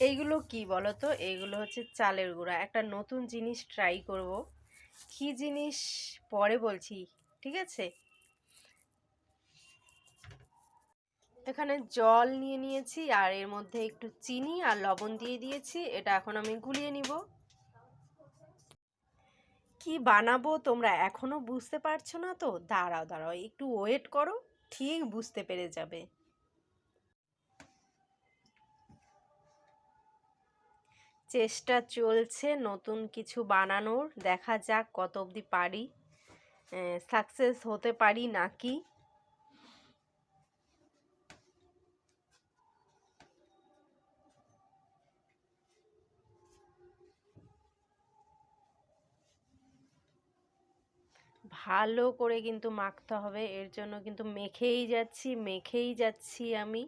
এইগুলো কি বলো তো এইগুলো হচ্ছে চালের গুঁড়া। একটা নতুন জিনিস ট্রাই করব। কি জিনিস? পরে বলছি, ঠিক আছে? এখানে জল নিয়ে নিয়েছি, আর এর মধ্যে একটু চিনি আর লবণ দিয়ে দিয়েছি। এটা এখন আমি গুলিয়ে নিব। কি বানাবো তোমরা এখনও বুঝতে পারছ না তো? দাঁড়াও দাঁড়াও, একটু ওয়েট করো, ঠিক বুঝতে পেরে যাবে। চেষ্টা চলছে নতুন কিছু বানানোর। দেখা যাক কত অবধি পারি। সাকসেস হতে পারি নাকি? ভালো করে কিন্তু মাখতে হবে। এর জন্য কিন্তু মেখেই যাচ্ছি মেখেই যাচ্ছি আমি।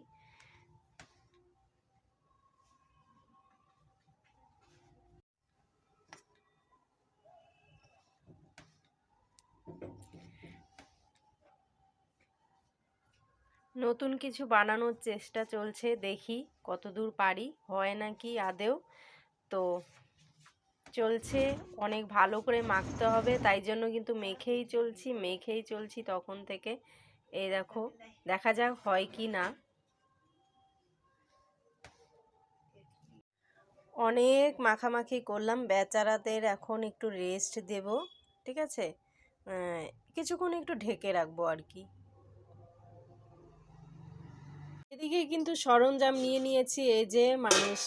নতুন কিছু বানানোর চেষ্টা চলছে, দেখি কতদূর পারি, হয় নাকি আদেও তো চলছে, অনেক ভালো করে মাখতে হবে, তাই জন্য কিন্তু মেখেই চলছি মেখেই চলছি তখন থেকে। এই দেখো, দেখা যাক হয় কি না। অনেক মাখামাখি করলাম, বেচারাদের এখন একটু রেস্ট দেব, ঠিক আছে? কিছুক্ষণ একটু ঢেকে রাখব আর কি। এদিকে কিন্তু সরঞ্জাম নিয়ে নিয়েছি, এই যে মানুষ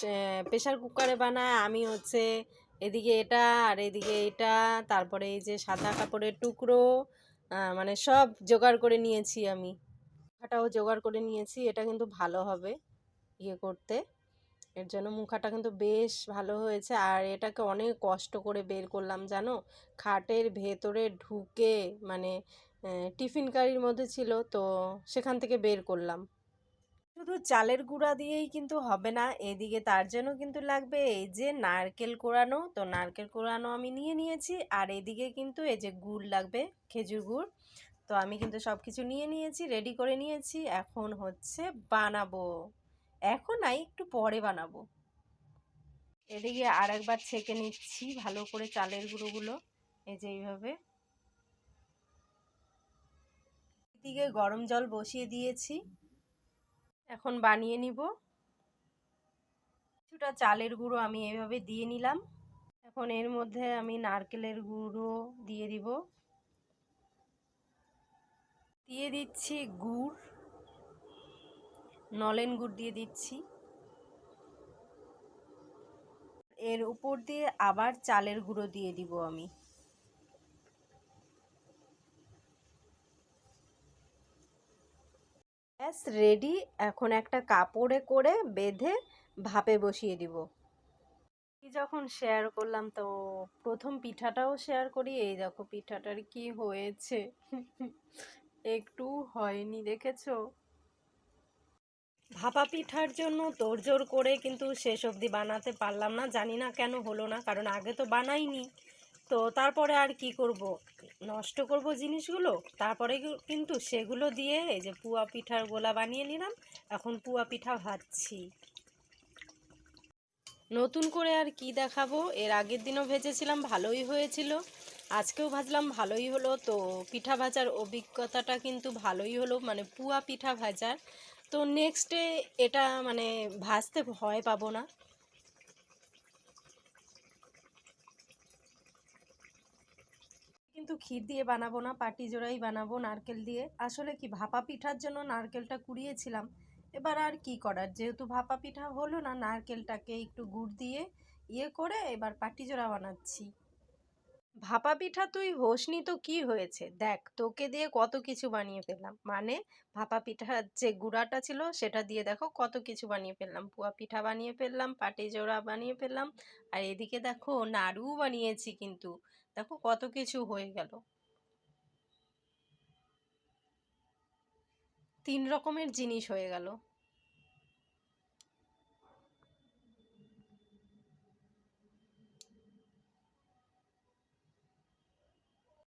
প্রেশার কুকারে বানায়, আমি হচ্ছে এদিকে এটা আর এদিকে এটা, তারপরে এই যে সাদা কাপড়ের টুকরো মানে সব জোগাড় করে নিয়েছি আমি। মুখাটাও জোগাড় করে নিয়েছি, এটা কিন্তু ভালো হবে ইয়ে করতে। এর জন্য মুখাটা কিন্তু বেশ ভালো হয়েছে, আর এটাকে অনেক কষ্ট করে বের করলাম, জানো? খাটের ভেতরে ঢুকে মানে টিফিন কারির মধ্যে ছিল, তো সেখান থেকে বের করলাম। শুধু চালের গুঁড়া দিয়েই কিন্তু হবে না, এদিকে তার জন্য কিন্তু লাগবে এই যে নারকেল কোড়ানো তো নারকেল কোড়ানো আমি নিয়ে নিয়েছি, আর এদিকে কিন্তু এই যে গুড় লাগবে, খেজুর গুড়। তো আমি কিন্তু সব কিছু নিয়ে নিয়েছি রেডি করে নিয়েছি, এখন হচ্ছে বানাবো। এখন নাই একটু পরে বানাবো। এদিকে আর একবার ছেঁকে নিচ্ছি, ভালো করে চালের গুঁড়োগুলো, এই যে এইভাবে। এদিকে গরম জল বসিয়ে দিয়েছি। এখন বানিয়ে নিব। কিছুটা চালের গুঁড়ো আমি এভাবে দিয়ে নিলাম। এখন এর মধ্যে আমি নারকেলের গুঁড়ো দিয়ে দিব। দিয়ে দিচ্ছি গুড়, নলেন গুড় দিয়ে দিচ্ছি। এর উপর দিয়ে আবার চালের গুঁড়ো দিয়ে দিব আমি। ব্যাস রেডি এখন একটা কাপড়ে করে বেঁধে ভাপে বসিয়ে দিব। যখন শেয়ার করলাম তো প্রথম পিঠাটাও শেয়ার করি, এই দেখো পিঠাটার কি হয়েছে? একটু হয়নি দেখেছ? ভাপা পিঠার জন্য তোড়জোড় করে কিন্তু শেষ অবধি বানাতে পারলাম না, জানি না কেন হলো না, কারণ আগে তো বানাইনি। তো তারপরে আর কি করব? নষ্ট করব জিনিসগুলো, তারপরে কিন্তু সেগুলো দিয়ে এই যে পুয়া পিঠার গোলা বানিয়ে নিলাম, এখন পুয়া পিঠা ভাজছি। নতুন করে আর কি দেখাবো? এর আগের দিনও ভেজেছিলাম, ভালোই হয়েছিল। আজকেও ভাজলাম, ভালোই হলো। তো পিঠা ভাজার অভিজ্ঞতাটা কিন্তু ভালোই হলো মানে পুয়া পিঠা ভাজার। তো নেক্সটে এটা মানে ভাজতে ভয় পাবো না। কিন্তু ক্ষীর দিয়ে বানাবো না, পাটি জোড়াই বানাবো নারকেল দিয়ে। আসলে কি, ভাপা পিঠার জন্য নারকেলটা কুড়িয়েছিলাম। এবার আর কি করার? যেহেতু ভাপা পিঠা হলো না, নারকেলটাকে একটু গুড় দিয়ে ইয়ে করে এবার পাটি জোড়া বানাচ্ছি। ভাপা পিঠা তুই হোসনি তো কি হয়েছে? দেখ, তোকে দিয়ে কত কিছু বানিয়ে ফেললাম। মানে ভাপা পিঠার যে গুঁড়াটা ছিল, সেটা দিয়ে দেখো কত কিছু বানিয়ে ফেললাম। পুয়া পিঠা বানিয়ে ফেললাম, পাটি জোড়া বানিয়ে ফেললাম। আর এদিকে দেখো নাড়ু বানিয়েছি কিন্তু। দেখো কত কিছু হয়ে গেল। তিন রকমের জিনিস হয়ে গেল।